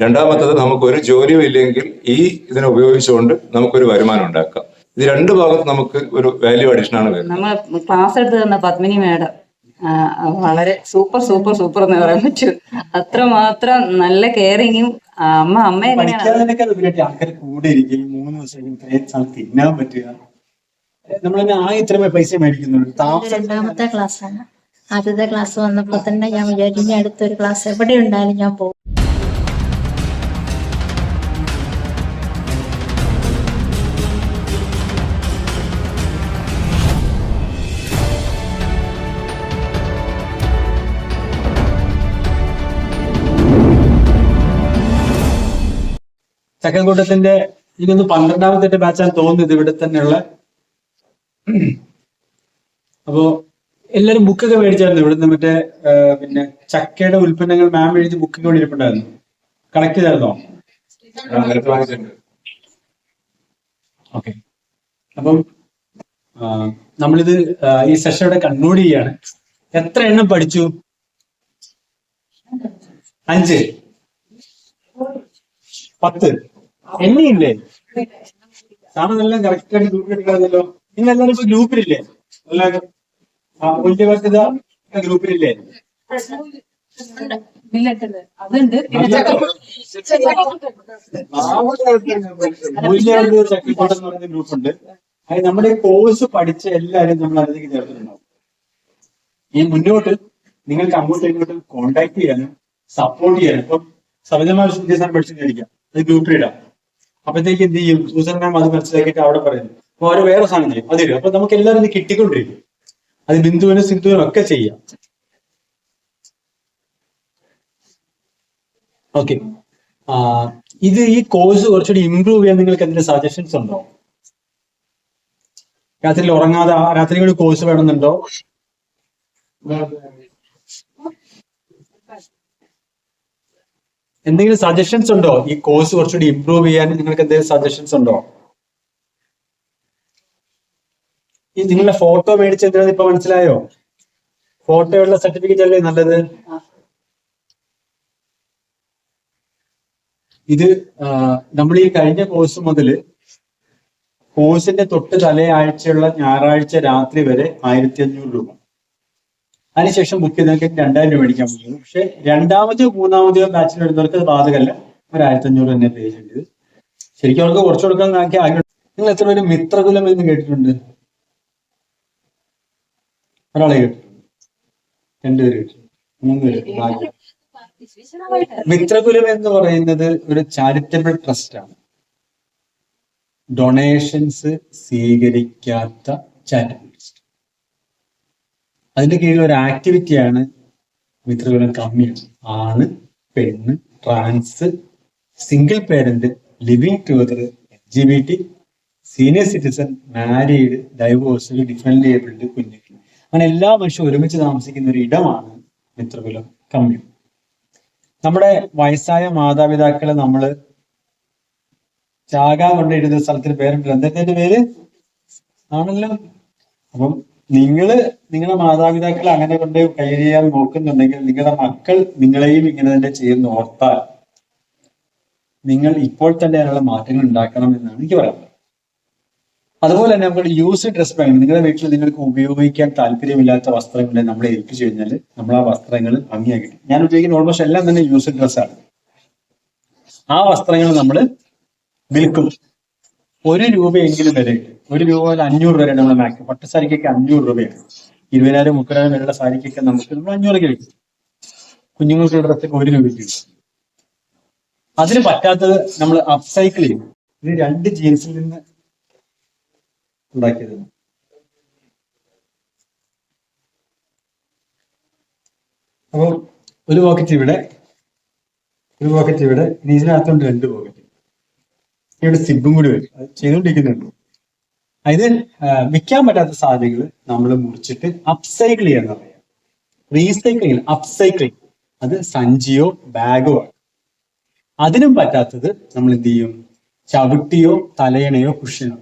രണ്ടാമത്തത് നമുക്ക് ഒരു ജോലിയും ഇല്ലെങ്കിൽ ഈ ഇതിനെ ഉപയോഗിച്ചുകൊണ്ട് നമുക്കൊരു വരുമാനം ഉണ്ടാക്കാം. ഇത് രണ്ട് ഭാഗത്ത് നമുക്ക് ഒരു വാല്യൂ അഡീഷൻ ആണ് വരുന്നത്. നമ്മൾ ക്ലാസ് എടുത്ത് തന്ന പത്മിനി മേഡം വളരെ സൂപ്പർ സൂപ്പർ സൂപ്പർ എന്ന് പറയാൻ പറ്റൂ. അത്രമാത്രം നല്ല കെയറിങ്ങും അമ്മ അമ്മ തിന്നാൻ പറ്റുക. നമ്മൾ ഇത്രമേ പൈസ മേടിക്കുന്നുള്ളൂ. രണ്ടാമത്തെ ക്ലാസ് ക്ലാസ്സാണ് ആദ്യത്തെ ക്ലാസ് വന്നപ്പോൾ തന്നെ ഞാൻ വിചാരിച്ചു ഇനി അടുത്തൊരു ക്ലാസ് എവിടെ ഉണ്ടായാലും ഞാൻ പോകും. ചക്കൻകൂട്ടത്തിന്റെ ഇതൊന്ന് പന്ത്രണ്ടാമത്തെ ബാച്ചാണ് തോന്നുന്നത് ഇവിടെ തന്നെയുള്ള. അപ്പോ എല്ലാരും ബുക്കൊക്കെ മേടിച്ചായിരുന്നു. ഇവിടുന്ന് മറ്റേ പിന്നെ ചക്കയുടെ ഉൽപ്പന്നങ്ങൾ മാം എഴുതി ബുക്കൊക്കെ ഇവിടെ ഇരിപ്പുണ്ടായിരുന്നു കളക്ട് ചെയ്തായിരുന്നോ? ഓക്കെ അപ്പം നമ്മളിത് ഈ സെഷൻ ഇവിടെ കൺക്ലൂഡ് ചെയ്യാണ്. എത്ര എണ്ണം പഠിച്ചു? അഞ്ച്. പത്ത്. എണ്ണയില്ലേ സാറിനെല്ലാം കറക്റ്റ് ആയിട്ട് ഗ്രൂപ്പിൽ എടുക്കാറുണ്ടല്ലോ നിങ്ങൾ എല്ലാവരും ഇപ്പൊ ഗ്രൂപ്പിലില്ലേ എല്ലാവരും മൂല്യവർദ്ധിത ഗ്രൂപ്പിലില്ലേ അതുണ്ട്. മൂല്യവർദ്ധിത ചക്കിക്കോട്ടം എന്ന് പറയുന്ന ഗ്രൂപ്പുണ്ട് അത് നമ്മുടെ കോഴ്സ് പഠിച്ച എല്ലാവരും നമ്മൾ അതിലേക്ക് ചേർത്തിട്ടുണ്ടാവും. ഈ മുന്നോട്ട് നിങ്ങൾക്ക് അങ്ങോട്ടും ഇങ്ങോട്ടും കോണ്ടാക്ട് ചെയ്യാനും സപ്പോർട്ട് ചെയ്യാനും ഇപ്പം സവിതമായ വിദ്യാഭ്യാസം പഠിച്ചിരിക്കാം അത് ഗ്രൂപ്പിലിടാം അപ്പോഴത്തേക്ക് എന്ത് ചെയ്യും? സൂസൻ മാം അത് മനസ്സിലാക്കിയിട്ട് അവിടെ പറയുന്നു. അപ്പൊ അവർ വേറെ സാധനം ചെയ്യും. അതെ അപ്പൊ നമുക്ക് എല്ലാവരും ഇത് കിട്ടിക്കൊണ്ടിരിക്കും. അത് ബിന്ദുവിനും സിന്ധുവിനും ഒക്കെ ചെയ്യാം. ഓക്കെ ഇത് ഈ കോഴ്സ് കുറച്ചുകൂടി ഇംപ്രൂവ് ചെയ്യാൻ നിങ്ങൾക്ക് എന്തെങ്കിലും സജഷൻസ് ഉണ്ടോ? രാത്രിയിൽ ഉറങ്ങാതെ രാത്രി കൂടി കോഴ്സ് വേണമെന്നുണ്ടോ? എന്തെങ്കിലും സജഷൻസ് ഉണ്ടോ? ഈ കോഴ്സ് കുറച്ചുകൂടി ഇംപ്രൂവ് ചെയ്യാൻ നിങ്ങൾക്ക് എന്തെങ്കിലും സജഷൻസ് ഉണ്ടോ? ഈ നിങ്ങളുടെ ഫോട്ടോ മേടിച്ചെന്തിനാന്ന് ഇപ്പൊ മനസ്സിലായോ? ഫോട്ടോയുള്ള സർട്ടിഫിക്കറ്റ് അല്ലേ നല്ലത്? ഇത് നമ്മൾ ഈ കഴിഞ്ഞ കോഴ്സ് മുതൽ കോഴ്സിന്റെ തൊട്ട് തലയാഴ്ചയുള്ള ഞായറാഴ്ച രാത്രി വരെ ആയിരത്തി അഞ്ഞൂറ് രൂപ. അതിനുശേഷം ബുക്ക് ചെയ്തവർക്ക് രണ്ടായിരം രൂപ മേടിക്കാൻ പറ്റും. പക്ഷെ രണ്ടാമതെയോ മൂന്നാമതെയോ ബാച്ചിൽ വരുന്നവർക്ക് അത് ബാധകമല്ല. ഒരു ആയിരത്തി അഞ്ഞൂറ് തന്നെ പേ ചെയ്യേണ്ടത് ശരിക്കും അവർക്ക് കുറച്ചു കൊടുക്കാൻ ആഗ്രഹം. നിങ്ങൾ എത്ര പേര് മിത്രകുലം എന്ന് കേട്ടിട്ടുണ്ട്? ഒരാളെ കേട്ടിട്ടുണ്ട് രണ്ടുപേര് കേട്ടിട്ടുണ്ട് മൂന്ന് പേര് പേര്. മിത്രകുലം എന്ന് പറയുന്നത് ഒരു ചാരിറ്റബിൾ ട്രസ്റ്റ് ആണ്. ഡൊണേഷൻസ് സ്വീകരിക്കാത്ത ചാരിറ്റബിൾ ട്രസ്റ്റ്. അതിന്റെ കീഴിൽ ഒരു ആക്ടിവിറ്റിയാണ് മിത്രകുലം കമ്മി ആണ്. പെണ്ണ് trans single parent living together L G B T senior citizen married divorce different abled കുഞ്ഞുങ്ങൾ. അങ്ങനെ എല്ലാ മനുഷ്യരും ഒരുമിച്ച് താമസിക്കുന്ന ഒരു ഇടമാണ് മിത്രകുലം കമ്മ്യൂൺ നമ്മുടെ വയസ്സായ മാതാപിതാക്കളെ നമ്മൾ ചാകാ കൊണ്ടിരുന്ന സ്ഥലത്തിന് പേരുണ്ടല്ലോ എന്താ പേര്? ആണല്ലോ. അപ്പം നിങ്ങൾ നിങ്ങളുടെ മാതാപിതാക്കൾ അങ്ങനെ കൊണ്ട് കൈകാര്യം നോക്കുന്നുണ്ടെങ്കിൽ നിങ്ങളുടെ മക്കൾ നിങ്ങളെയും ഇങ്ങനെ തന്നെ ചെയ്യുന്ന ഓർത്താൽ നിങ്ങൾ ഇപ്പോൾ തന്നെ അതിനുള്ള മാറ്റങ്ങൾ ഉണ്ടാക്കണം എന്നാണ് എനിക്ക് പറയാനുള്ളത്. അതുപോലെ തന്നെ നമ്മുടെ യൂസ്ഡ് ഡ്രസ് ബാഗ് നിങ്ങളുടെ വീട്ടിൽ നിങ്ങൾക്ക് ഉപയോഗിക്കാൻ താല്പര്യമില്ലാത്ത വസ്ത്രങ്ങൾ നമ്മൾ ഏൽപ്പിച്ചു കഴിഞ്ഞാൽ നമ്മൾ ആ വസ്ത്രങ്ങൾ ഭംഗിയാക്കി ഞാൻ ഉപയോഗിക്കുന്ന ഓൾമോസ്റ്റ് എല്ലാം തന്നെ യൂസ്ഡ് ഡ്രസ്സാണ് ആ വസ്ത്രങ്ങൾ നമ്മൾ വിൽക്കും. ഒരു രൂപയെങ്കിലും വരെ ഒരു രൂപ മുതൽ അഞ്ഞൂറ് വരെ നമ്മൾ മാക്സിമം പട്ട് സാരിക്കൊക്കെ അഞ്ഞൂറ് രൂപയാണ്. ഇരുപതിനായിരം മുപ്പതിനായിരം വരെയുള്ള സാരിക്കൊക്കെ നമുക്ക് നമ്മൾ അഞ്ഞൂറൊക്കെ വിൽക്കും കുഞ്ഞുങ്ങൾക്കുള്ള ഡ്രസ്സൊക്കെ ഒരു രൂപയ്ക്ക് വിൽക്കും അതിന് പറ്റാത്തത് നമ്മൾ അപ്സൈക്കിൾ ചെയ്യും. ഇത് രണ്ട് ജീൻസിൽ നിന്ന് ഉണ്ടാക്കിയത് അപ്പോൾ ഒരു പോക്കറ്റ് ഇവിടെ ഒരു പോക്കറ്റ് ഇവിടെ ഇനി ഇതിനകത്തുണ്ട് രണ്ട് പോക്കറ്റ് ഇവിടെ സിബും കൂടി വരും. അത് ചെയ്തുകൊണ്ടിരിക്കുന്നുണ്ട്. ഇത് വിൽക്കാൻ പറ്റാത്ത സാധനങ്ങൾ നമ്മൾ മുറിച്ചിട്ട് അപ്സൈക്കിൾ ചെയ്യാൻ പറയാം. റീസൈക്ലിങ് അപ്സൈക്ലിങ് അത് സഞ്ചിയോ ബാഗോ ആണ്. അതിനും പറ്റാത്തത് നമ്മൾ എന്ത് ചെയ്യും? ചവിട്ടിയോ തലയണയോ കുഷ്യനോ.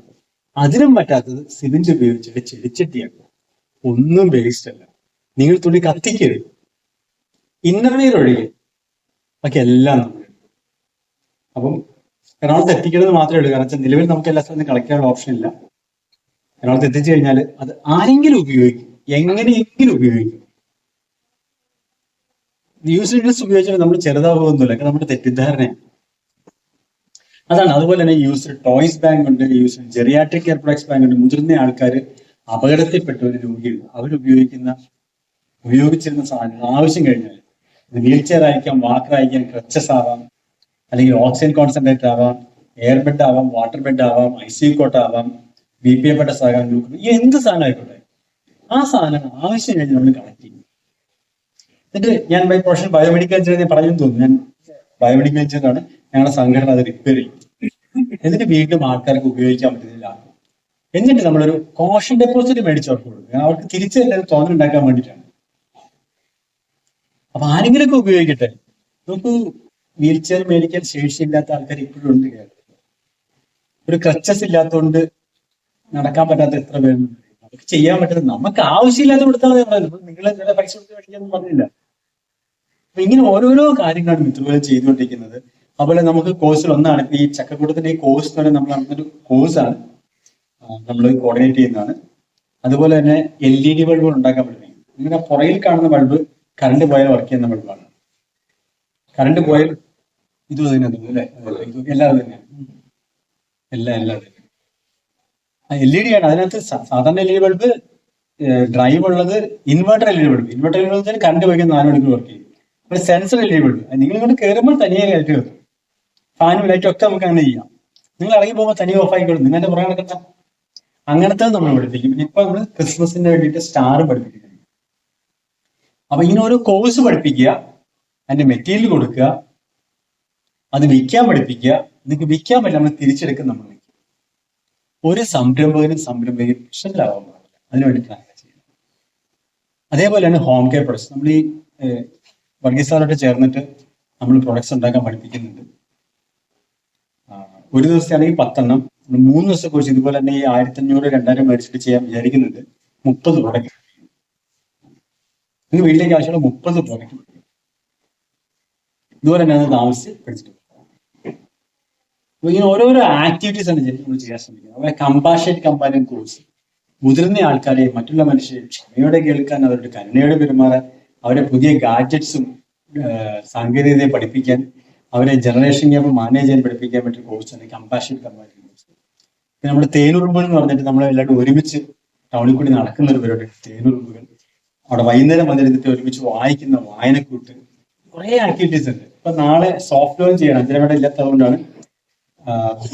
അതിനും പറ്റാത്തത് സിമെന്റ് ഉപയോഗിച്ചിട്ട് ചെടിച്ചട്ടിയാക്കുക ഒന്നും വേസ്റ്റ് അല്ല. നിങ്ങൾ തുണി കത്തിക്കരുത്. ഇന്നർവെയർ ഒഴികെ. ബാക്കി എല്ലാം നമ്മൾ അപ്പം എറണാകുളത്ത് എത്തിക്കുന്നത് മാത്രമേ ഉള്ളൂ. കാരണം വെച്ചാൽ നിലവിൽ നമുക്ക് എല്ലാ സ്ഥലത്തും കളക്ട് ചെയ്യാനുള്ള ഓപ്ഷൻ ഇല്ല. എറണാകുളത്ത് എത്തിച്ചു കഴിഞ്ഞാൽ അത് ആരെങ്കിലും ഉപയോഗിക്കും. എങ്ങനെയെങ്കിലും ഉപയോഗിക്കും. യൂസ് ഡ്രസ് ഉപയോഗിച്ചാൽ നമ്മൾ ചെറുതാവുക ഒന്നുമില്ല നമ്മുടെ തെറ്റിദ്ധാരണയാണ്. അതാണ്. അതുപോലെ തന്നെ യൂസ് ടോയ്സ് ബാങ്ക് ഉണ്ട് use geriatric care products bank ഉണ്ട്. മുതിർന്ന ആൾക്കാർ അപകടത്തിൽപ്പെട്ട ഒരു രോഗിയുണ്ട് അവരുപയോഗിക്കുന്ന ഉപയോഗിച്ചിരുന്ന സാധനങ്ങൾ ആവശ്യം കഴിഞ്ഞാൽ വീൽ ചെയർ ആയിരിക്കാം വാക്കറായിരിക്കാം ക്രച്ചസ് ആവാം അല്ലെങ്കിൽ ഓക്സിജൻ കോൺസെൻട്രേറ്റ് ആവാം എയർ ബെഡ് ആവാം വാട്ടർ ബെഡ് ആവാം ഐ സി കോട്ട് ആവാം ബി പി എപ്പെട്ട സാധനം ഗ്ലൂക്കോസ് ഈ എന്ത് സാധനം ആയിക്കോട്ടെ. ആ സാധനം ആവശ്യം കഴിഞ്ഞ് നമ്മൾ കളക്ട് ചെയ്യും. എന്നിട്ട് ഞാൻ ബൈ പ്രൊഫഷൻ ബയോമെഡിക്കൽ എഞ്ചിനീയർ ഞാൻ പറഞ്ഞു തോന്നുന്നു. ഞാൻ ബയോമെഡിക്കൽ എഞ്ചിനീയറാണ് ഞങ്ങളുടെ സംഘടന അത് റിപ്പയർ ചെയ്യും. എന്നിട്ട് വീണ്ടും ആൾക്കാർക്ക് ഉപയോഗിക്കാൻ പറ്റുന്നില്ല. എന്നിട്ട് നമ്മളൊരു കോഷൻ ഡെപ്പോസിറ്റ് മേടിച്ചവർക്ക് കൊടുക്കും. അവർക്ക് തിരിച്ചു തോന്നൽ ഉണ്ടാക്കാൻ വേണ്ടിയിട്ടാണ്. അപ്പൊ ആരെങ്കിലുമൊക്കെ ഉപയോഗിക്കട്ടെ. നമുക്ക് വീൽ ചെയർ മേടിക്കാൻ ശേഷിയില്ലാത്ത ആൾക്കാർ ഇപ്പോഴും ഉണ്ട് കേരളത്തിൽ. ഒരു ക്രച്ചസ് ഇല്ലാത്തതുകൊണ്ട് നടക്കാൻ പറ്റാത്ത എത്ര പേരുണ്ട്. നമുക്ക് ചെയ്യാൻ പറ്റുന്നത് നമുക്ക് ആവശ്യമില്ലാത്ത കൊടുത്താൽ നിങ്ങൾ പൈസ കൊടുത്ത് മേടിക്കാന്ന് പറഞ്ഞില്ല. ഇങ്ങനെ ഓരോരോ കാര്യങ്ങളാണ് മിത്രപോലെ ചെയ്തുകൊണ്ടിരിക്കുന്നത്. അതുപോലെ നമുക്ക് കോഴ്സിൽ ഒന്നാണ്. ഈ ചക്കക്കൂട്ടത്തിന്റെ ഈ കോഴ്സ് തന്നെ നമ്മൾ നടന്നൊരു കോഴ്സാണ് നമ്മൾ കോർഡിനേറ്റ് ചെയ്യുന്നതാണ്. അതുപോലെ തന്നെ എൽ ഇ ഡി ബൾബുകൾ ഉണ്ടാക്കാൻ പഠിപ്പിക്കും ഇങ്ങനെ പുറയിൽ കാണുന്ന ബൾബ് കറണ്ട് പോയാൽ വർക്ക് ചെയ്യുന്ന ബൾബാണ് കറണ്ട് പോയാൽ ഇത് തന്നെ അല്ലേ? എല്ലാം തന്നെയാണ് എല്ലാം എല്ലാം എൽ ഇ ഡി ആണ്. അതിനകത്ത് സാധാരണ L E D bulb drive ഉള്ളത് inverter L E D bulb inverter L E D bulb current പോയി നാല് മണിക്കൂർ വർക്ക് ചെയ്യും. ഒരു sensor L E D bulb നിങ്ങൾ ഇങ്ങോട്ട് കയറുമ്പോൾ തനിയെ ലൈറ്റ് കത്തും ഫാനും ലൈറ്റും ഒക്കെ നമുക്ക് അങ്ങനെ ചെയ്യാം. നിങ്ങൾ ഇറങ്ങി പോകുമ്പോൾ തനി ഓഫ് ആയിക്കോളും നിങ്ങളുടെ പുറകെ നടക്കണ്ട അങ്ങനത്തെ നമ്മൾ പഠിപ്പിക്കും. പിന്നെ ഇപ്പൊ നമ്മൾ ക്രിസ്മസിന് വേണ്ടിയിട്ട് സ്റ്റാർ പഠിപ്പിക്കുന്നുണ്ട് അപ്പൊ ഇങ്ങനെ ഓരോ കോഴ്സ് പഠിപ്പിക്കുക അതിന്റെ മെറ്റീരിയൽ കൊടുക്കുക അത് വിൽക്കാൻ പഠിപ്പിക്കുക നിങ്ങൾക്ക് വിൽക്കാൻ പറ്റില്ല. നമ്മൾ തിരിച്ചെടുക്കും നമ്മൾ. വിൽക്കും ഒരു സംരംഭകനും സംരംഭകനും പ്രശ്നത്തിലാവാൻ പാടില്ല. അതിനു വേണ്ടിയിട്ടാണ് അങ്ങനെ ചെയ്യുന്നത് അതേപോലെയാണ് ഹോം കെയർ പ്രൊഡക്ട്സ് നമ്മൾ ഈ വർഗീസ് ചേർന്നിട്ട് നമ്മൾ പ്രൊഡക്ട്സ് ഉണ്ടാക്കാൻ പഠിപ്പിക്കുന്നുണ്ട്. ഒരു ദിവസത്തെയാണെങ്കിൽ പത്തെണ്ണം. മൂന്ന് ദിവസത്തെ കോഴ്സ് ഇതുപോലെ തന്നെ ഈ ആയിരത്തി അഞ്ഞൂറ് രണ്ടായിരം മേടിച്ചിട്ട് ചെയ്യാൻ വിചാരിക്കുന്നുണ്ട്. മുപ്പത് പ്രൊഡക്റ്റ് നിങ്ങൾ വീട്ടിലേക്ക് ആവശ്യമുള്ള മുപ്പത് പ്രൊഡക്റ്റ് ഇതുപോലെ തന്നെ താമസിച്ച് പഠിച്ചിട്ട് ഇങ്ങനെ ഓരോരോ ആക്ടിവിറ്റീസ് ആണ് നമ്മൾ ചെയ്യാൻ ശ്രമിക്കുന്നത്. അവരെ കമ്പാഷേറ്റ് കമ്പാനിയൻ കോഴ്സ് മുതിർന്ന ആൾക്കാരെ മറ്റുള്ള മനുഷ്യരെ ക്ഷമയോടെ കേൾക്കാൻ അവരുടെ കരുണയോടെ പെരുമാറാൻ അവരെ പുതിയ ഗാഡ്ജറ്റ്സും സാങ്കേതികതയെ പഠിപ്പിക്കാൻ അവരെ ജനറേഷൻ ഗ്യാപ്പ് മാനേജ് ചെയ്യാൻ പഠിപ്പിക്കാൻ പറ്റിയ കോഴ്സാണ് കമ്പാഷൻ കമ്പാനിയൻ കോഴ്സ് പിന്നെ നമ്മുടെ തേനുറുമ്പുകൾ എന്ന് പറഞ്ഞിട്ട് നമ്മളെ എല്ലാവരും ഒരുമിച്ച് ടൗണിൽ കൂടി നടക്കുന്ന ഒരു പരിപാടി തേനുറുമ്പുകൾ അവിടെ വൈകുന്നേരം വന്നിരുന്നിട്ട് ഒരുമിച്ച് വായിക്കുന്ന വായനക്കൂട്ട് കുറേ ആക്ടിവിറ്റീസ് ഉണ്ട്. ഇപ്പൊ നാളെ സോഫ്റ്റ് ലോഞ്ച് ചെയ്യണം. അഞ്ചരവേട ഇല്ലാത്തതുകൊണ്ടാണ്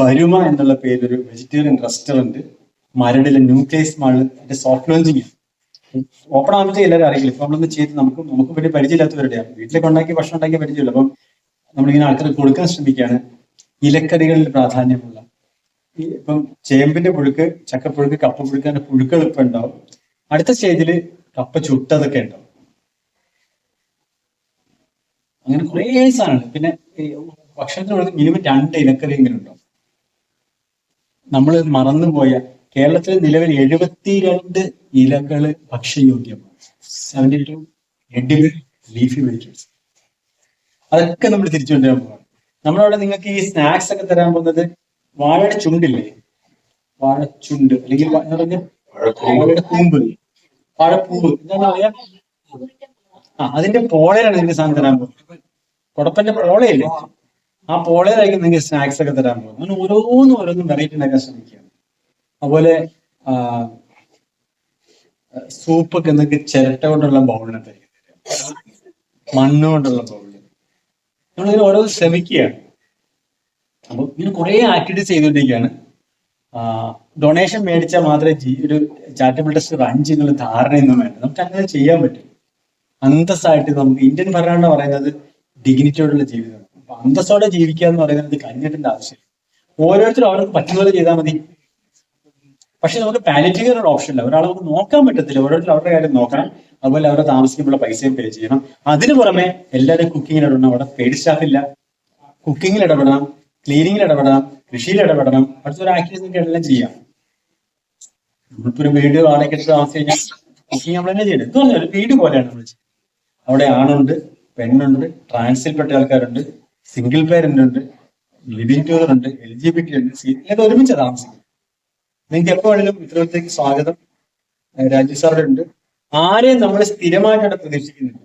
വരുമ എന്നുള്ള പേരൊരു വെജിറ്റേറിയൻ റെസ്റ്റോറന്റ് മരടിലെ ന്യൂക്ലിയസ് അതിന്റെ സോഫ്റ്റ് ലോഞ്ചിങ് ഓപ്പൺ ആകുമ്പോഴത്തെ എല്ലാവരും അറിയില്ല ഇപ്പൊ നമ്മളൊന്ന് ചെയ്ത് നമുക്ക് നമുക്ക് വലിയ പരിചയമില്ലാത്തവരുടെയാണ് വീട്ടിലേക്ക് ഉണ്ടാക്കി ഭക്ഷണം ഉണ്ടാക്കി പരിചയമില്ല. അപ്പം നമ്മളിങ്ങനെ ആൾക്കാർക്ക് കൊടുക്കാൻ ശ്രമിക്കുകയാണ്. ഇലക്കറികളിൽ പ്രാധാന്യമുള്ള. ഇപ്പം ചേമ്പിന്റെ പുഴുക്ക് ചക്കപ്പുഴുക്ക് കപ്പപ്പുഴുക്ക് അങ്ങനെ പുഴുക്കൾ ഇപ്പൊ ഉണ്ടാവും. അടുത്ത സ്റ്റേജിൽ കപ്പ ചുട്ടതൊക്കെ ഉണ്ടാവും. അങ്ങനെ കുറേ സാധനങ്ങൾ. പിന്നെ ഭക്ഷണത്തിനുള്ള മിനിമം രണ്ട് ഇലക്കറി എങ്കിലും ഉണ്ടാവും. നമ്മൾ മറന്നുപോയ കേരളത്തിൽ നിലവിൽ എഴുപത്തിരണ്ട് ഇലകൾ ഭക്ഷ്യയോഗ്യമാണ്. Seventy two edible leafy vegetables അതൊക്കെ നമ്മൾ തിരിച്ചു കൊണ്ടുവരാൻ പോവാണ്. നമ്മളവിടെ നിങ്ങൾക്ക് ഈ സ്നാക്സ് ഒക്കെ തരാൻ പോകുന്നത് വാഴയുടെ ചുണ്ടില്ലേ വാഴച്ചുണ്ട്. അല്ലെങ്കിൽ വാഴയുടെ കൂമ്പ് വാഴപ്പൂവ് എന്താണ് പറയാ? ആ അതിന്റെ പോളയിലാണ് നിങ്ങൾക്ക് സാധനം തരാൻ പോകുന്നത്. കുടപ്പന്റെ പോളയല്ലേ? ആ പോളയിലായിരിക്കും നിങ്ങൾക്ക് സ്നാക്സ് ഒക്കെ തരാൻ പോകുന്നത്. അങ്ങനെ ഓരോന്നും ഓരോന്നും വെറൈറ്റി ഉണ്ടാക്കാൻ ശ്രമിക്കുകയാണ്. അതുപോലെ സൂപ്പൊക്കെ നിങ്ങൾക്ക് ചിരട്ട കൊണ്ടുള്ള ബൗളിനെ തരിക. മണ്ണ് കൊണ്ടുള്ള ബൗളിൽ നമ്മളിങ്ങനെ ഓരോ ശ്രമിക്കുകയാണ്. അപ്പൊ ഇങ്ങനെ കുറെ ആക്ടിവിറ്റീസ് ചെയ്തുകൊണ്ടിരിക്കുകയാണ്. ഡൊണേഷൻ മേടിച്ചാൽ മാത്രമേ ഒരു ചാരിറ്റബിൾ ട്രസ്റ്റ് റൺ ചെയ്യുന്നുള്ള ധാരണയൊന്നും വേണ്ട. നമുക്ക് അങ്ങനെ ചെയ്യാൻ പറ്റും. അന്തസ്സായിട്ട് നമുക്ക് ഇന്ത്യൻ ഭരണഘടന പറയുന്നത് ഡിഗ്നിറ്റിയോടുള്ള ജീവിതമാണ്. അപ്പൊ അന്തസ്സോടെ ജീവിക്കുക എന്ന് പറയുന്നത് കഴിഞ്ഞിട്ടുണ്ട് ആവശ്യമില്ല. ഓരോരുത്തരും അവർക്ക് പറ്റുന്ന ചെയ്താൽ മതി. പക്ഷെ നമുക്ക് പാലിറ്റീവ് ഒരു ഓപ്ഷൻ ഇല്ല. ഒരാളെ നമുക്ക് നോക്കാൻ പറ്റത്തില്ല. ഓരോരുത്തർ അവരുടെ കാര്യം നോക്കണം. അതുപോലെ അവരുടെ താമസിക്കുമ്പോൾ പൈസയും പേ ചെയ്യണം. അതിന് പുറമെ എല്ലാവരും കുക്കിങ്ങിൽ ഇടപെടണം. അവിടെ പെയ്ഡ് സ്റ്റാഫ് ഇല്ല. കുക്കിങ്ങിൽ ഇടപെടണം. ക്ലീനിങ്ങിൽ ഇടപെടണം. കൃഷിയിൽ ഇടപെടണം. അടുത്ത ഒരു ആക്ടിവിറ്റീസ് എല്ലാം ചെയ്യാം. നമ്മളിപ്പോ ഒരു വീട് വാടകയ്ക്ക് എടുത്ത് കഴിഞ്ഞാൽ കുക്കിംഗ് നമ്മൾ തന്നെ ചെയ്യണം. എന്ന് പറഞ്ഞാൽ വീട് പോലെയാണ് നമ്മൾ അവിടെ ആണുണ്ട് പെണ്ണുണ്ട് ട്രാൻസിൽപ്പെട്ട ആൾക്കാരുണ്ട് സിംഗിൾ പേരന്റ് ഉണ്ട് ലിവിംഗ് ടൂർ ഉണ്ട് എൽ ജി ബി ടി ഉണ്ട് ഒരുമിച്ച് താമസിക്കും നിങ്ങൾക്ക് എപ്പോ വേണേലും സ്വാഗതം. രാജു സാറുടെ ഉണ്ട്. ആരെയും നമ്മൾ സ്ഥിരമായിട്ടാണ് പ്രതീക്ഷിക്കുന്നില്ല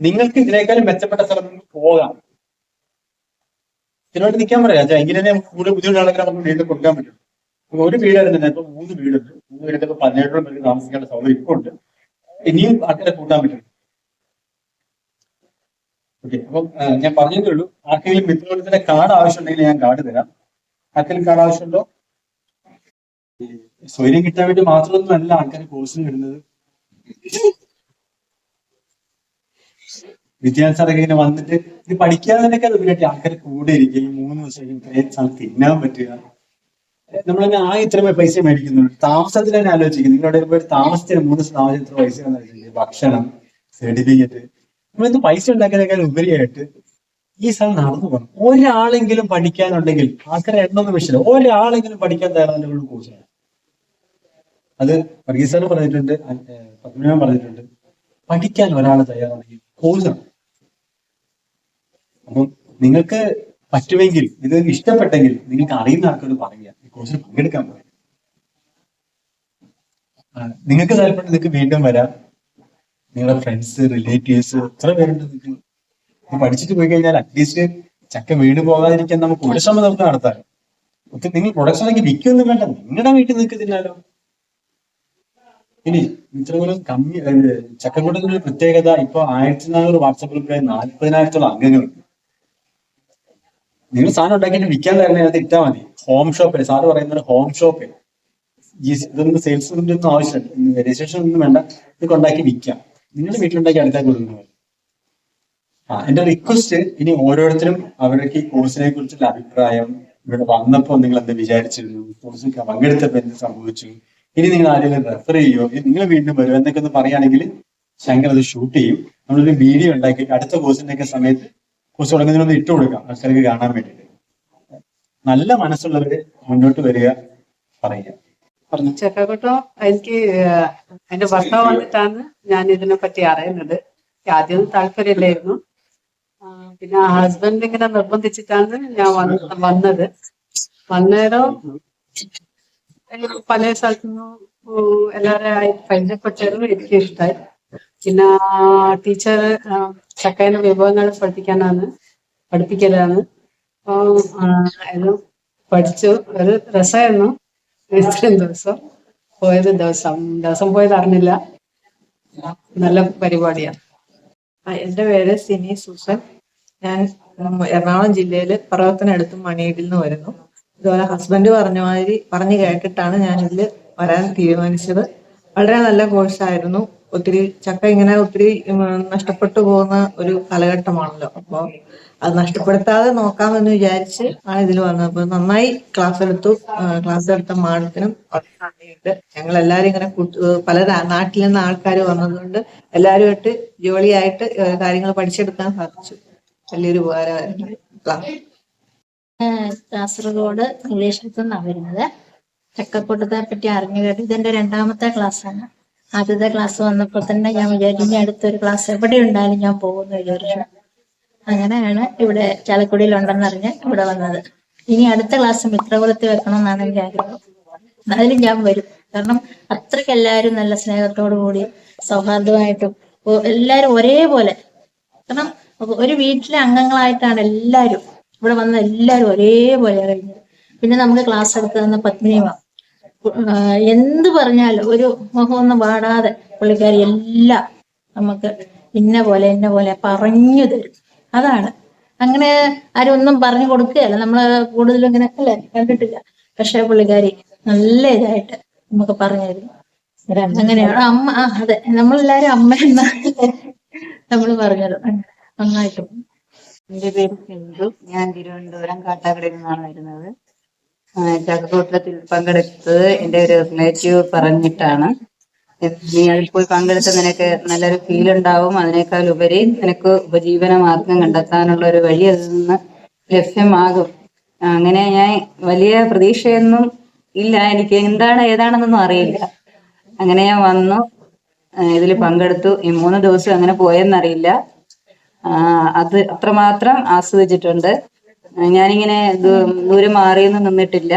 നിങ്ങൾക്ക് ഇതിനേക്കാളും മെച്ചപ്പെട്ട സ്ഥലം നിങ്ങൾക്ക് പോകാം. സ്ഥിരമായിട്ട് നിൽക്കാൻ പറയാം. രാജാ എങ്കിലേ നമുക്ക് കൂടുതൽ ബുദ്ധിമുട്ടാണെങ്കിൽ നമുക്ക് വീണ്ടും കൊടുക്കാൻ പറ്റും. ഒരു വീടായിരുന്നു തന്നെ ഇപ്പൊ മൂന്ന് വീടുണ്ട്. മൂന്ന് വീടിന്റെ പതിനേഴോളം പേർക്ക് താമസിക്കേണ്ട സൗകര്യം ഇപ്പൊ ഉണ്ട്. ഇനിയും ആൾക്കാരെ കൂട്ടാൻ പറ്റും. ഓക്കെ അപ്പം ഞാൻ പറഞ്ഞതേ ഉള്ളൂ. ആർക്കെങ്കിലും മിത്രത്തിന്റെ കാർഡ് ആവശ്യമുണ്ടെങ്കിൽ ഞാൻ കാർഡ് തരാം. ആർക്കെങ്കിലും കാർഡ് ആവശ്യമുണ്ടോ? സ്വൈര്യം കിട്ടാൻ വേണ്ടി മാത്രമൊന്നും അല്ല ആൾക്കാർ കോഴ്സിന് വരുന്നത്. വിദ്യാഭ്യാസം ഇങ്ങനെ വന്നിട്ട് ഇത് പഠിക്കാതിനൊക്കെ ഉപരിയായിട്ട് ആൾക്കാർ കൂടെ ഇരിക്കുകയും മൂന്ന് ദിവസം സ്ഥലം തിന്നാൻ പറ്റുക. നമ്മൾ തന്നെ ആ ഇത്രമേ പൈസ മേടിക്കുന്നുണ്ട്. താമസത്തിന് തന്നെ ആലോചിക്കും. നിങ്ങളുടെ ഒരു താമസത്തിന് മൂന്ന് ദിവസം താമസം ഇത്ര പൈസ ഭക്ഷണം സർട്ടിഫിക്കറ്റ് നമ്മളിത് പൈസ ഉണ്ടാക്കാനേക്കാൾ ഉപരിയായിട്ട് ഈ സ്ഥലം നടന്നു പോകണം ഒരാളെങ്കിലും പഠിക്കാനുണ്ടെങ്കിൽ ആൾക്കാരെ എണ്ണൊന്നും വിഷയമില്ല ഒരാളെങ്കിലും പഠിക്കാൻ തയ്യാറാണെന്നുള്ള കോഴ്സാണ് അത് വർഗീസ് പറഞ്ഞിട്ടുണ്ട് പത്മനാഭൻ പറഞ്ഞിട്ടുണ്ട്. പഠിക്കാൻ ഒരാൾ തയ്യാറാണെങ്കിൽ കോഴ്സാണ് അപ്പം നിങ്ങൾക്ക് പറ്റുമെങ്കിൽ ഇത് ഇഷ്ടപ്പെട്ടെങ്കിൽ നിങ്ങൾക്ക് അറിയുന്ന ആൾക്കാരോട് പറയുക ഈ കോഴ്സിൽ പങ്കെടുക്കാൻ പറയുക. നിങ്ങൾക്ക് താല്പര്യം നിങ്ങൾക്ക് വീണ്ടും വരാം. നിങ്ങളുടെ ഫ്രണ്ട്സ് റിലേറ്റീവ്സ് എത്ര പേരുണ്ട് നിങ്ങൾ പഠിച്ചിട്ട് പോയി കഴിഞ്ഞാൽ അറ്റ്ലീസ്റ്റ് ചക്ക വീട് പോകാതിരിക്കാൻ നമുക്ക് ഒരു ശ്രമം നമുക്ക് നടത്താം. നിങ്ങൾ പ്രൊഡക്ഷൻ ആക്കി വിൽക്കൊന്നും വേണ്ട. നിങ്ങളുടെ വീട്ടിൽ നിങ്ങൾക്ക് ഇനി ഇത്രപോലും കമ്മി ചക്കക്കൂട്ടത്തിന്റെ ഒരു പ്രത്യേകത ഇപ്പൊ ആയിരത്തി നാനൂറ് വാട്സപ്പ് ഗ്രൂപ്പിലായി നാൽപ്പതിനായിരത്തോളം അംഗങ്ങളുണ്ട്. നിങ്ങൾ സാധനം ഉണ്ടാക്കിയിട്ട് വിൽക്കാൻ തരണേ അത് ഇട്ടാൽ മതി. ഹോം ഷോപ്പ് സാറ് പറയുന്നത് ഹോം ഷോപ്പ് ഇതൊന്നും സെയിൽസ് ഒന്നും ആവശ്യമില്ല. രജിസ്ട്രേഷൻ ഒന്നും വേണ്ട. ഇതൊക്കെ ഉണ്ടാക്കി വിൽക്കാം. നിങ്ങളുടെ വീട്ടിലുണ്ടാക്കി അടുത്താൽ കൊടുക്കുന്നത് ആ എന്റെ റിക്വസ്റ്റ് ഇനി ഓരോരുത്തരും അവർക്ക് ഈ കോഴ്സിനെ കുറിച്ചുള്ള അഭിപ്രായം ഇവിടെ വന്നപ്പോൾ നിങ്ങൾ എന്ത് വിചാരിച്ചിരുന്നു? കോഴ്സിൽ പങ്കെടുത്തപ്പോൾ എന്ത് സംഭവിച്ചു? ഇനി നിങ്ങൾ ആരെങ്കിലും റെഫർ ചെയ്യോ നിങ്ങൾ വീണ്ടും വരുമോ എന്നൊക്കെ ഒന്ന് പറയുകയാണെങ്കിൽ ശങ്കർ അത് ഷൂട്ട് ചെയ്യും. നമ്മളൊരു വീഡിയോ ഉണ്ടാക്കി അടുത്ത കോഴ്സിന്റെ ഒക്കെ സമയത്ത് കോഴ്സ് തുടങ്ങുന്നതിനൊന്ന് ഇട്ട് കൊടുക്കാം ആൾക്കാർക്ക് കാണാൻ വേണ്ടിയിട്ട്. നല്ല മനസ്സുള്ളവര് മുന്നോട്ട് വരിക പറയുക. ചെക്കക്കോട്ടോ എനിക്ക് എന്റെ ഭർത്താവ് വന്നിട്ടാണ് ഞാൻ ഇതിനെ പറ്റി അറിയുന്നത് ആദ്യം താല്പര്യമില്ലായിരുന്നു. പിന്നെ ഹസ്ബൻഡ് ഇങ്ങനെ നിർബന്ധിച്ചിട്ടാണ് ഞാൻ വന്നത്. വന്നേരം പല സ്ഥലത്തുനിന്നും എല്ലാവരും പരിചയപ്പെട്ടതും എനിക്ക് ഇഷ്ടമായി പിന്നെ ടീച്ചർ ചക്കയുടെ വിഭവങ്ങൾ പഠിപ്പിക്കാനാണ് പഠിപ്പിക്കലാണ്. അപ്പം പഠിച്ചു. ഒരു രസമായിരുന്നു. ഇത്രയും ദിവസം പോയത് ദിവസം. ദിവസം പോയത് അറിഞ്ഞില്ല. നല്ല പരിപാടിയാണ്. എന്റെ പേര് സിനി സൂസൻ. ഞാൻ എറണാകുളം ജില്ലയിൽ പർവത്തിനടുത്ത് മണിയിടിൽ നിന്ന് വരുന്നു. ഇതുപോലെ ഹസ്ബൻഡ് പറഞ്ഞ മാതിരി പറഞ്ഞു കേട്ടിട്ടാണ് ഞാൻ ഇതിൽ വരാൻ തീരുമാനിച്ചത്. വളരെ നല്ല കോഴ്സായിരുന്നു ഒത്തിരി ചക്ക ഇങ്ങനെ ഒത്തിരി നഷ്ടപ്പെട്ടു പോകുന്ന ഒരു കാലഘട്ടമാണല്ലോ. അപ്പോൾ അത് നഷ്ടപ്പെടുത്താതെ നോക്കാമെന്ന് വിചാരിച്ച് ആണ് ഇതിൽ വന്നത്. അപ്പൊ നന്നായി ക്ലാസ് എടുത്തു. ക്ലാസ് എടുത്ത മാഡത്തിനും നന്ദിയുണ്ട് ഞങ്ങൾ എല്ലാവരും ഇങ്ങനെ പല നാട്ടിൽ നിന്ന് ആൾക്കാർ വന്നതുകൊണ്ട് എല്ലാവരുമായിട്ട് ജോലിയായിട്ട് കാര്യങ്ങൾ പഠിച്ചെടുക്കാൻ സാധിച്ചു. വലിയൊരു ഉപകാരമായിരുന്നു ക്ലാസ് കാസർഗോഡ് ഇംഗ്ലീഷ് നിന്നാണ് വരുന്നത്. ചക്കക്കൂട്ടത്തെ പറ്റി അറിഞ്ഞു കേട്ടു. ഇതെന്റെ രണ്ടാമത്തെ ക്ലാസ്സാണ്. ആദ്യത്തെ ക്ലാസ് വന്നപ്പോൾ തന്നെ ഞാൻ വിചാരിച്ചു ഇനി അടുത്തൊരു ക്ലാസ് എവിടെ ഉണ്ടായാലും ഞാൻ പോകുമെന്ന് വിചാരിച്ചു. അങ്ങനെയാണ് ഇവിടെ ചാലക്കുടിയിൽ ഉണ്ടെന്നറിഞ്ഞ് ഇവിടെ വന്നത്. ഇനി അടുത്ത ക്ലാസ് മിത്രകുലത്തിൽ വെക്കണം എന്നാണ് എന്റെ ആഗ്രഹം. എന്നാലും ഞാൻ വരും. കാരണം അത്രയ്ക്ക് എല്ലാവരും നല്ല സ്നേഹത്തോടു കൂടി സൗഹാർദ്ദമായിട്ടും എല്ലാവരും ഒരേപോലെ. കാരണം ഒരു വീട്ടിലെ അംഗങ്ങളായിട്ടാണ് എല്ലാവരും ഇവിടെ വന്ന എല്ലാവരും ഒരേപോലെ കഴിഞ്ഞത് പിന്നെ നമുക്ക് ക്ലാസ് എടുത്ത് തന്ന പത്മിനിമാ എന്ത് പറഞ്ഞാലും ഒരു മുഖമൊന്നും പാടാതെ പുള്ളിക്കാരി എല്ലാം നമുക്ക് ഇന്ന പോലെ ഇന്ന പോലെ പറഞ്ഞു തരും. അതാണ്. അങ്ങനെ ആരും ഒന്നും പറഞ്ഞു കൊടുക്കുകയല്ല. നമ്മൾ കൂടുതലും ഇങ്ങനെ അല്ലേ കണ്ടിട്ടില്ല. പക്ഷെ പുള്ളിക്കാരി നല്ല ഇതായിട്ട് നമുക്ക് പറഞ്ഞു തരും. അങ്ങനെയാണ് അമ്മ അതെ. നമ്മളെല്ലാരും അമ്മ എന്നാണ് നമ്മൾ പറഞ്ഞത്. നന്നായിട്ട്. എന്റെ പേര് സിന്ധു. ഞാൻ തിരുവനന്തപുരം കാട്ടാക്കടയിൽ നിന്നാണ് വരുന്നത്. ചക്കക്കൂട്ടത്തിൽ പങ്കെടുത്തത് എന്റെ ഒരു റിലേറ്റീവ് പറഞ്ഞിട്ടാണ്. നീ അതിൽ പോയി പങ്കെടുത്ത നിനക്ക് നല്ലൊരു ഫീൽ ഉണ്ടാവും. അതിനേക്കാൾ ഉപരി നിനക്ക് ഉപജീവന മാർഗം കണ്ടെത്താനുള്ള ഒരു വഴി അതിൽ നിന്ന് ലഭ്യമാകും. അങ്ങനെ ഞാൻ വലിയ പ്രതീക്ഷയൊന്നും ഇല്ല. എനിക്ക് എന്താണ് ഏതാണെന്നൊന്നും അറിയില്ല. അങ്ങനെ ഞാൻ വന്നു. ഇതിൽ പങ്കെടുത്തു. ഈ മൂന്ന് ദിവസം അങ്ങനെ പോയെന്നറിയില്ല. അത് അത്രമാത്രം ആസ്വദിച്ചിട്ടുണ്ട്. ഞാനിങ്ങനെ ദൂരെ മാറിയൊന്നും നിന്നിട്ടില്ല.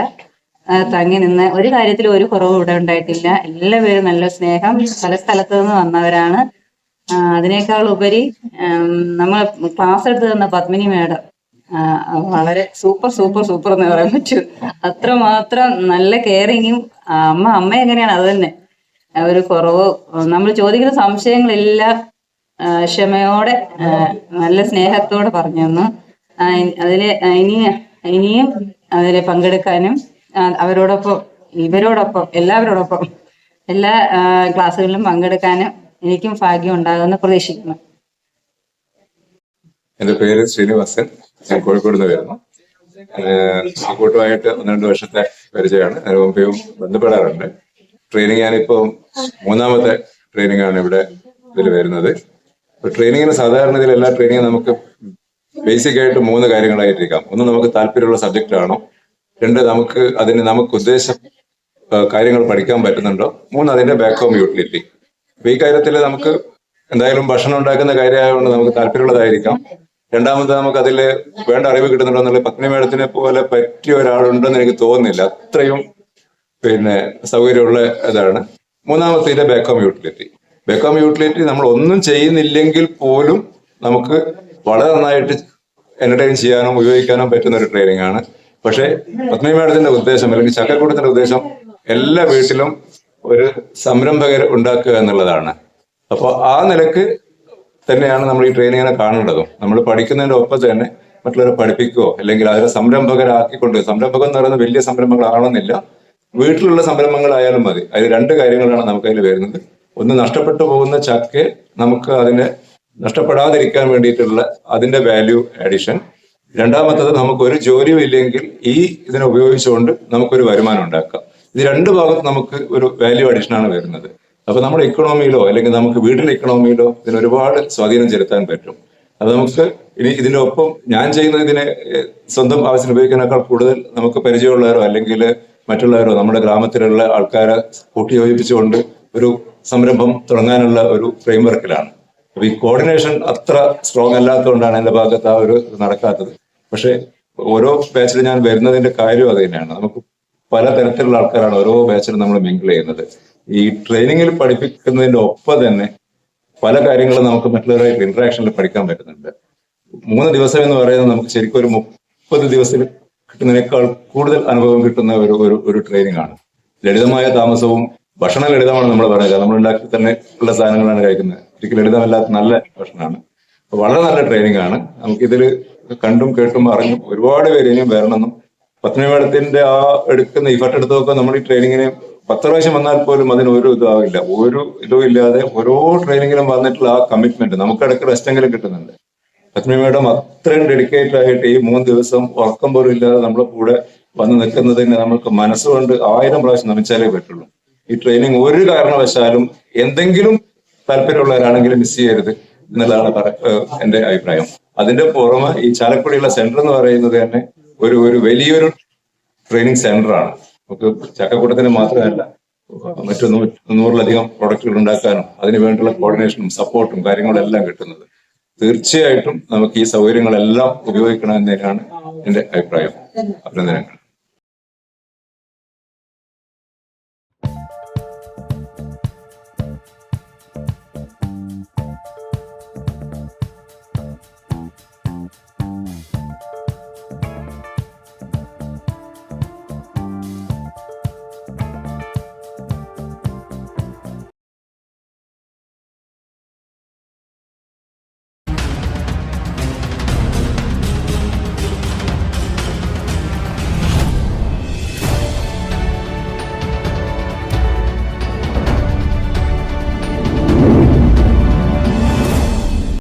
തങ്ങി നിന്ന് ഒരു കാര്യത്തിൽ ഒരു കുറവും ഇവിടെ ഉണ്ടായിട്ടില്ല. എല്ലാവരും നല്ല സ്നേഹം പല സ്ഥലത്തു നിന്ന് വന്നവരാണ്. അതിനേക്കാൾ ഉപരി നമ്മൾ ക്ലാസ് എടുത്ത് തന്ന പത്മിനി മേഡം വളരെ സൂപ്പർ സൂപ്പർ സൂപ്പർ എന്ന് പറയാൻ പറ്റൂ. അത്രമാത്രം നല്ല കെയറിങ്ങും അമ്മ അമ്മ എങ്ങനെയാണ്? അത് തന്നെ. ഒരു കുറവ്. നമ്മൾ ചോദിക്കുന്ന സംശയങ്ങളെല്ലാം ക്ഷമയോടെ നല്ല സ്നേഹത്തോടെ പറഞ്ഞു തന്നു അതിൽ ഇനി ഇനിയും അതിൽ പങ്കെടുക്കാനും അവരോടൊപ്പം ഇവരോടൊപ്പം എല്ലാവരോടൊപ്പം എല്ലാ ക്ലാസ്സുകളിലും പങ്കെടുക്കാനും എനിക്കും ഭാഗ്യം ഉണ്ടാകുമെന്ന് പ്രതീക്ഷിക്കുന്നു. എന്റെ പേര് ശ്രീനിവാസൻ. ഞാൻ കോഴിക്കോട് നിന്ന് വരുന്നു. കൂട്ടുമായിട്ട് ഒന്ന് രണ്ട് വർഷത്തെ പരിചയമാണ്. അതിന് മുമ്പേയും ബന്ധപ്പെടാറുണ്ട്. ട്രെയിനിങ് ഞാനിപ്പോ മൂന്നാമത്തെ ട്രെയിനിങ് ആണ് ഇവിടെ ഇതിൽ വരുന്നത്. ഇപ്പൊ ട്രെയിനിങ്ങിന് സാധാരണ ഇതിൽ എല്ലാ ട്രെയിനിങ്ങും നമുക്ക് ബേസിക് ആയിട്ട് മൂന്ന് കാര്യങ്ങളായിട്ടിരിക്കാം. ഒന്ന് നമുക്ക് താല്പര്യമുള്ള സബ്ജക്റ്റ് ആണോ? രണ്ട് നമുക്ക് അതിന് നമുക്ക് ഉദ്ദേശം കാര്യങ്ങൾ പഠിക്കാൻ പറ്റുന്നുണ്ടോ? മൂന്ന് അതിന്റെ ബാക്ക് ഹോം യൂട്ടിലിറ്റി അപ്പൊ ഈ കാര്യത്തിൽ നമുക്ക് എന്തായാലും ഭക്ഷണം ഉണ്ടാക്കുന്ന കാര്യമായതുകൊണ്ട് നമുക്ക് താല്പര്യമുള്ളതായിരിക്കാം. രണ്ടാമത് നമുക്ക് അതിൽ വേണ്ട അറിവ് കിട്ടുന്നുണ്ടോ എന്നുള്ള പത്നി മേഡത്തിനെ പോലെ പറ്റിയ ഒരാളുണ്ടെന്ന് എനിക്ക് തോന്നുന്നില്ല. അത്രയും പിന്നെ സൗകര്യമുള്ള ഇതാണ്. മൂന്നാമത്തെ ഇതിന്റെ ഹോം യൂട്ടിലിറ്റി ബാക്കോം യൂട്ടിലിറ്റി നമ്മൾ ഒന്നും ചെയ്യുന്നില്ലെങ്കിൽ പോലും നമുക്ക് വളരെ നന്നായിട്ട് എന്റർടൈൻ ചെയ്യാനും ഉപയോഗിക്കാനും പറ്റുന്ന ഒരു ട്രെയിനിങ് ആണ്. പക്ഷേ പത്മി മേഡത്തിന്റെ ഉദ്ദേശം അല്ലെങ്കിൽ ചക്കക്കൂട്ടത്തിന്റെ ഉദ്ദേശം എല്ലാ വീട്ടിലും ഒരു സംരംഭകർ ഉണ്ടാക്കുക എന്നുള്ളതാണ്. അപ്പോൾ ആ നിലയ്ക്ക് തന്നെയാണ് നമ്മൾ ഈ ട്രെയിനിങ്ങിനെ കാണേണ്ടതും. നമ്മൾ പഠിക്കുന്നതിന്റെ ഒപ്പം തന്നെ മറ്റുള്ളവരെ പഠിപ്പിക്കുകയോ അല്ലെങ്കിൽ അവരെ സംരംഭകരാക്കിക്കൊണ്ട് സംരംഭകം എന്ന് പറയുന്നത് വലിയ സംരംഭങ്ങളാണെന്നില്ല വീട്ടിലുള്ള സംരംഭങ്ങളായാലും മതി. അതിൽ രണ്ട് കാര്യങ്ങളാണ് നമുക്കതിൽ വരുന്നത്. ഒന്ന് നഷ്ടപ്പെട്ടു പോകുന്ന ചക്ക് നമുക്ക് അതിനെ നഷ്ടപ്പെടാതിരിക്കാൻ വേണ്ടിയിട്ടുള്ള അതിന്റെ വാല്യൂ അഡീഷൻ രണ്ടാമത്തത് നമുക്ക് ഒരു ജോലിയും ഇല്ലെങ്കിൽ ഈ ഇതിനെ ഉപയോഗിച്ചുകൊണ്ട് നമുക്കൊരു വരുമാനം ഉണ്ടാക്കാം. ഇത് രണ്ട് ഭാഗത്ത് നമുക്ക് ഒരു വാല്യൂ അഡീഷൻ ആണ് വരുന്നത്. അപ്പൊ നമ്മുടെ ഇക്കണോമിയിലോ അല്ലെങ്കിൽ നമുക്ക് വീട്ടിലെ ഇക്കണോമിയിലോ ഇതിന് ഒരുപാട് സ്വാധീനം ചെലുത്താൻ പറ്റും. അത് നമുക്ക് ഇനി ഇതിന്റെ ഒപ്പം ഞാൻ ചെയ്യുന്ന ഇതിനെ സ്വന്തം ആവശ്യത്തിന് ഉപയോഗിക്കുന്നതിനേക്കാൾ കൂടുതൽ നമുക്ക് പരിചയമുള്ളവരോ അല്ലെങ്കിൽ മറ്റുള്ളവരോ നമ്മുടെ ഗ്രാമത്തിലുള്ള ആൾക്കാരെ കൂട്ടിയോജിപ്പിച്ചുകൊണ്ട് ഒരു സംരംഭം തുടങ്ങാനുള്ള ഒരു ഫ്രെയിംവർക്കിലാണ് അപ്പൊ ഈ കോർഡിനേഷൻ അത്ര സ്ട്രോങ് അല്ലാത്തതുകൊണ്ടാണ് എന്റെ ഭാഗത്ത് ആ ഒരു നടക്കാത്തത്. പക്ഷേ ഓരോ ബാച്ചിൽ ഞാൻ വരുന്നതിന്റെ കാര്യം അത് തന്നെയാണ്. നമുക്ക് പല തരത്തിലുള്ള ആൾക്കാരാണ് ഓരോ ബാച്ചിലും നമ്മൾ മിങ്കിൾ ചെയ്യുന്നത്. ഈ ട്രെയിനിങ്ങിൽ പഠിപ്പിക്കുന്നതിന്റെ ഒപ്പം തന്നെ പല കാര്യങ്ങളും നമുക്ക് മറ്റുള്ളവരായിട്ട് ഇന്ററാക്ഷനിൽ പഠിക്കാൻ പറ്റുന്നുണ്ട്. മൂന്ന് ദിവസം എന്ന് പറയുന്നത് നമുക്ക് ശരിക്കും ഒരു മുപ്പത് ദിവസത്തിൽ കിട്ടുന്നതിനേക്കാൾ കൂടുതൽ അനുഭവം കിട്ടുന്ന ഒരു ഒരു ട്രെയിനിങ് ആണ്. ലളിതമായ താമസവും ഭക്ഷണം ലളിതമാണ് നമ്മൾ പറയുന്നത് നമ്മൾ ഉണ്ടാക്കി തന്നെ ഉള്ള സാധനങ്ങളാണ് കഴിക്കുന്നത്. ഒരിക്കലും ലളിതമല്ലാത്ത നല്ല ഭക്ഷണമാണ്. അപ്പൊ വളരെ നല്ല ട്രെയിനിങ് ആണ്. നമുക്കിതിൽ കണ്ടും കേട്ടും അറിഞ്ഞും ഒരുപാട് പേര് ഇനിയും വരണമെന്നും പത്നി മേഡത്തിന്റെ ആ എടുക്കുന്ന ഇഫർട്ട് എടുത്ത് നോക്കുക നമ്മൾ ഈ ട്രെയിനിങ്ങിന് പത്ത് പ്രാവശ്യം വന്നാൽ പോലും അതിന് ഒരു ഇതാവില്ല ഒരു ഇതും ഇല്ലാതെ ഓരോ ട്രെയിനിങ്ങിലും വന്നിട്ടുള്ള ആ കമ്മിറ്റ്മെന്റ് നമുക്ക് ഇടയ്ക്ക് റെസ്റ്റെങ്കിലും കിട്ടുന്നുണ്ട്. പത്നി മേഡം അത്രയും ഡെഡിക്കേറ്റഡ് ആയിട്ട് ഈ മൂന്ന് ദിവസം ഉറക്കം പോലും ഇല്ലാതെ നമ്മുടെ കൂടെ വന്ന് നിൽക്കുന്നതിന് നമുക്ക് മനസ്സുകൊണ്ട് ആയിരം പ്രാവശ്യം നമിച്ചാലേ പറ്റുള്ളൂ. ഈ ട്രെയിനിങ് ഒരു കാരണവശാലും എന്തെങ്കിലും താല്പര്യമുള്ളവരാണെങ്കിൽ മിസ് ചെയ്യരുത് എന്നുള്ളതാണ് എന്റെ അഭിപ്രായം. അതിന്റെ പുറമെ ഈ ചാലക്കുടിയുള്ള സെന്റർ എന്ന് പറയുന്നത് തന്നെ ഒരു ഒരു വലിയൊരു ട്രെയിനിങ് സെന്റർ ആണ്. നമുക്ക് ചക്കക്കൂട്ടത്തിന് മാത്രമല്ല മറ്റു നൂറിലധികം പ്രൊഡക്റ്റുകൾ ഉണ്ടാക്കാനും അതിന് വേണ്ടിയുള്ള കോർഡിനേഷനും സപ്പോർട്ടും കാര്യങ്ങളും എല്ലാം കിട്ടുന്നത്. തീർച്ചയായിട്ടും നമുക്ക് ഈ സൗകര്യങ്ങളെല്ലാം ഉപയോഗിക്കണം എന്നതിനാണ് തന്നെയാണ് എന്റെ അഭിപ്രായം അഭിനന്ദനങ്ങൾ.